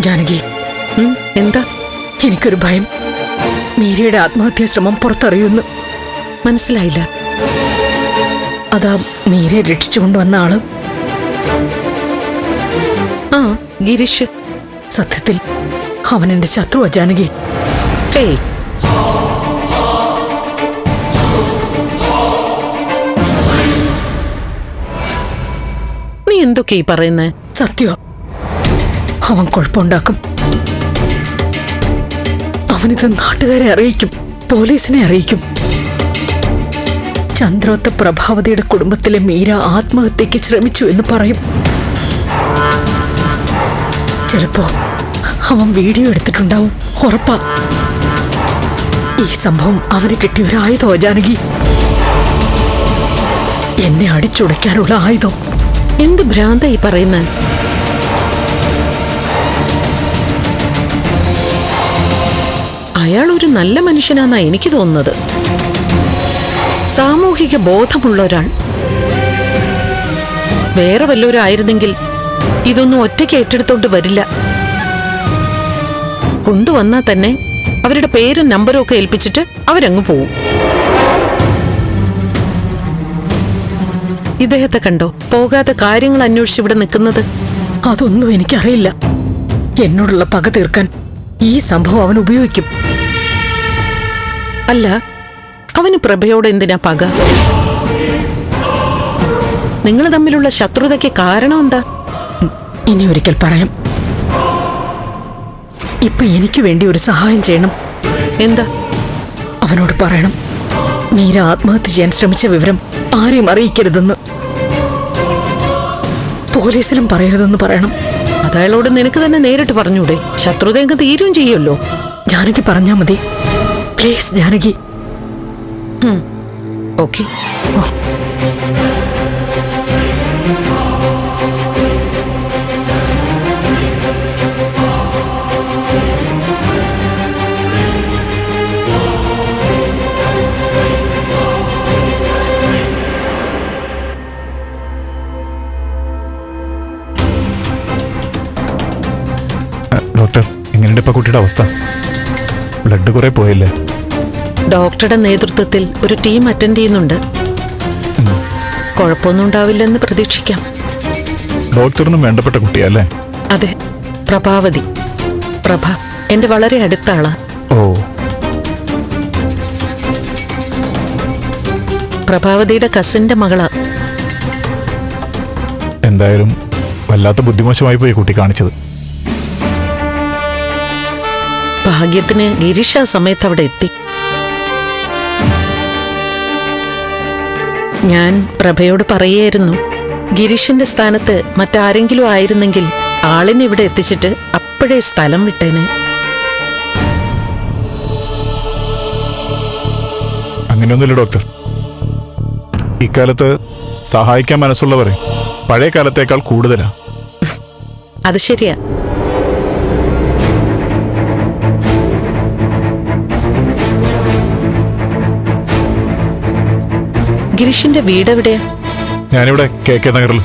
ജാനകി എന്താ? എനിക്കൊരു ഭയം. മീരയുടെ ആത്മഹത്യാ ശ്രമം പുറത്തറിയുന്നു. മനസ്സിലായില്ല. അതാ മീരയെ രക്ഷിച്ചുകൊണ്ടുവന്ന ആൾ. ആ ഗിരീഷ്. സത്യത്തിൽ അവൻ എന്റെ ശത്രുവാ ജാനകി. ഏയ് എന്തൊക്കെയാ ഈ പറയുന്നേ? സത്യോ. അവൻ കുഴപ്പമുണ്ടാക്കും. അവനിത് നാട്ടുകാരെ അറിയിക്കും പോലീസിനെ അറിയിക്കും. ചന്ദ്രോത്ത പ്രഭാവതിയുടെ കുടുംബത്തിലെ മീര ആത്മഹത്യക്ക് ശ്രമിച്ചു എന്ന് പറയും. ചിലപ്പോ അവൻ വീഡിയോ എടുത്തിട്ടുണ്ടാവും ഉറപ്പാ. ഈ സംഭവം അവന് കിട്ടിയ ഒരു ആയുധോ ജാനകി. എന്നെ അടിച്ചുടയ്ക്കാനുള്ള ആയുധം. എന്ത് ഭ്രാന്തായി പറയുന്നേ? അയാൾ ഒരു നല്ല മനുഷ്യനാന്നാ എനിക്ക് തോന്നുന്നത്. സാമൂഹിക ബോധമുള്ള ഒരാൾ വേറെ വല്ലവരായിരുന്നെങ്കിൽ ഇതൊന്നും ഒറ്റയ്ക്ക് ഏറ്റെടുത്തോണ്ട് വരില്ല. കൊണ്ടുവന്നാൽ തന്നെ അവരുടെ പേരും നമ്പരും ഒക്കെ ഏൽപ്പിച്ചിട്ട് അവരങ്ങ് പോവും. ഇദ്ദേഹത്തെ കണ്ടോ? പോകാതെ കാര്യങ്ങൾ അന്വേഷിച്ച് ഇവിടെ നിൽക്കുന്നത്? അതൊന്നും എനിക്കറിയില്ല. എന്നോടുള്ള പക തീർക്കാൻ ഈ സംഭവം അവൻ ഉപയോഗിക്കും. അല്ല അവന് പ്രഭയോട് എന്തിനാ പക? നിങ്ങൾ തമ്മിലുള്ള ശത്രുതയ്ക്ക് കാരണം എന്താ? ഇനി ഒരിക്കൽ പറയാം. ഇപ്പൊ എനിക്ക് വേണ്ടി ഒരു സഹായം ചെയ്യണം. എന്താ? അവനോട് പറയണം. മീര ആത്മഹത്യ ചെയ്യാൻ ശ്രമിച്ച വിവരം ആരെയും അറിയിക്കരുതെന്ന്. പോലീസിലും പറയരുതെന്ന് പറയണം. അതയാളോട് നിനക്ക് തന്നെ നേരിട്ട് പറഞ്ഞൂടെ? ശത്രുത അങ്ങ് തീരും ചെയ്യുമല്ലോ. ജാനകി പറഞ്ഞാ മതി. പ്ലീസ് ജാനകി. ഓക്കെ. ഇപ്പൊ കുട്ടിയുടെ അവസ്ഥ. ബ്ലഡ് കുറെ പോയില്ലേ? ഡോക്ടറുടെ നേതൃത്വത്തിൽ ഒരു ടീം അറ്റൻഡ് ചെയ്യുന്നുണ്ട്. കുഴപ്പമൊന്നും ഉണ്ടാവില്ലെന്ന് പ്രതീക്ഷിക്കാം. ഡോക്ടറിനും വേണ്ടപ്പെട്ട കുട്ടിയല്ലേ? അതെ പ്രഭാവതി. പ്രഭ എന്റെ വളരെ അടുത്ത ഓ. പ്രഭാവതിയുടെ കസിന്റെ മകളാ. എന്തായാലും വല്ലാത്ത ബുദ്ധിമോശമായി പോയി കുട്ടി കാണിച്ചത്. ഭാഗ്യത്തിന് ഗിരീഷ് ആ സമയത്ത് അവിടെ എത്തി. ഞാൻ പ്രഭയോട് പറയായിരുന്നു ഗിരീഷിന്റെ സ്ഥാനത്ത് മറ്റാരെങ്കിലും ആയിരുന്നെങ്കിൽ ആളിനെ ഇവിടെ എത്തിച്ചിട്ട് അപ്പോഴേ സ്ഥലം വിട്ടേനെ. അങ്ങനെയൊന്നുമില്ല ഡോക്ടർ. ഇക്കാലത്ത് സഹായിക്കാൻ മനസ്സുള്ളവരെ പഴയ കാലത്തേക്കാൾ കൂടുതലാ. അത് ശരിയാ. ഗിരീഷിന്റെ വീട് എവിടെയാ ഞാനിവിടെ കെ കെ നഗറിൽ.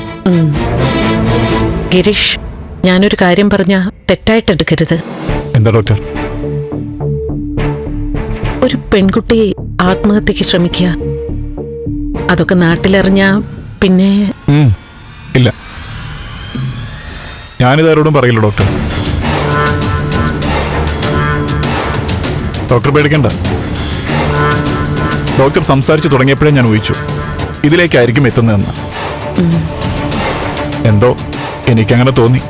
ഗിരീഷ് ഞാനൊരു കാര്യം പറഞ്ഞ തെറ്റായിട്ട് എടുക്കരുത്. എന്താ ഡോക്ടർ? ഒരു പെൺകുട്ടി ആത്മഹത്യക്ക് ശ്രമിക്കുക. അതൊക്കെ നാട്ടിലറിഞ്ഞ പിന്നെ ഇല്ല. ഞാനിത് ആരോടും പറയില്ല ഡോക്ടർ. ഡോക്ടർ പേടിക്കണ്ട. ഡോക്ടർ സംസാരിച്ചു തുടങ്ങിയപ്പോഴേ ഞാൻ ഊഹിച്ചു. ഇതിലേക്കായിരിക്കും എത്തുന്നതെന്ന്. എന്തോ എനിക്കങ്ങനെ തോന്നി.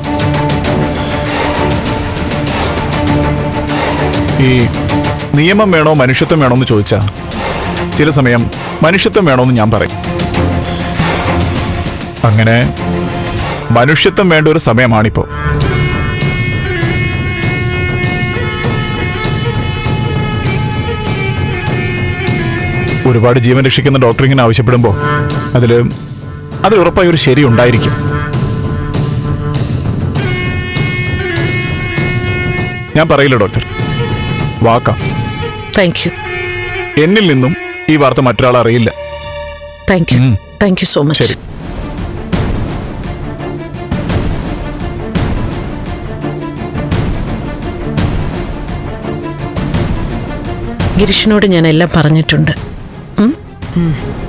ഈ നിയമം വേണോ മനുഷ്യത്വം വേണോ എന്ന് ചോദിച്ചാൽ ചില സമയം മനുഷ്യത്വം വേണോന്ന് ഞാൻ പറയും. അങ്ങനെ മനുഷ്യത്വം വേണ്ട ഒരു സമയമാണിപ്പോ. ഒരുപാട് ജീവൻ രക്ഷിക്കുന്ന ഡോക്ടർ ഇങ്ങനെ ആവശ്യപ്പെടുമ്പോൾ അതിൽ അതിൽ ഉറപ്പായി ഒരു ശരി ഉണ്ടായിരിക്കും. ഞാൻ പറയില്ല ഡോക്ടർ. വാക്കാം. താങ്ക് യു എന്നിൽ നിന്നും ഈ വാർത്ത മറ്റൊരാൾ അറിയില്ല. Thank you thank you so much ശരി. ഗിരീഷിനോട് ഞാൻ എല്ലാം പറഞ്ഞിട്ടുണ്ട്. 嗯。